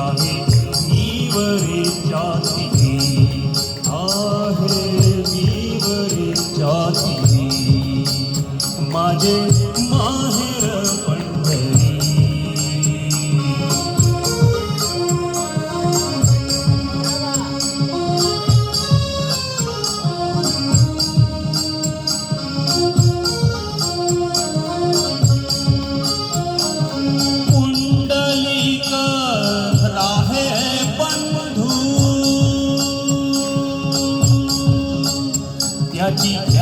जाने ईवरे जाती आहे ईवरे जाती माझे Tati.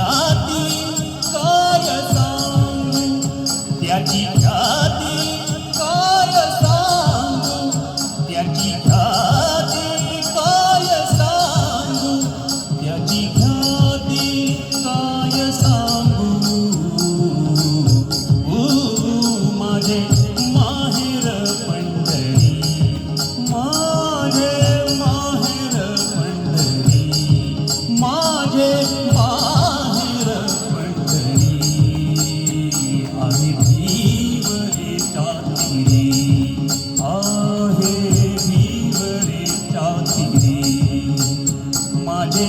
आले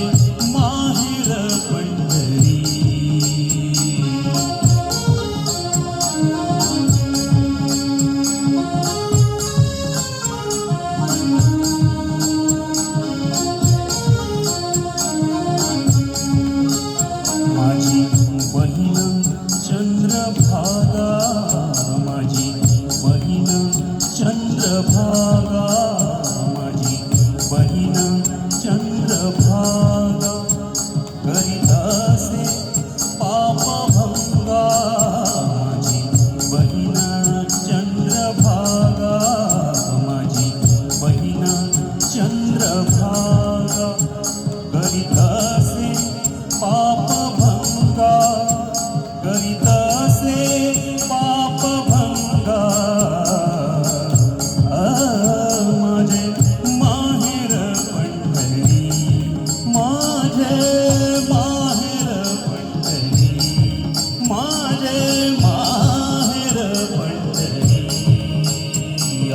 माहिर पंढरी। माझी बहीण चंद्रभागा माझी बहीण चंद्रभागा।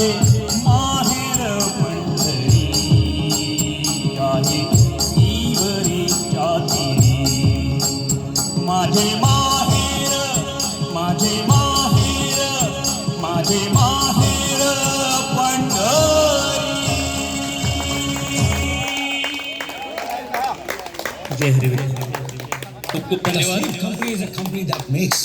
આજે માહેર પંઢરી આજે ઈવરી જાતિરી माझे माहेर माझे माहेर माझे माहेर पंढरी। जय हरी खूप खूप धन्यवाद. Company is a company that makes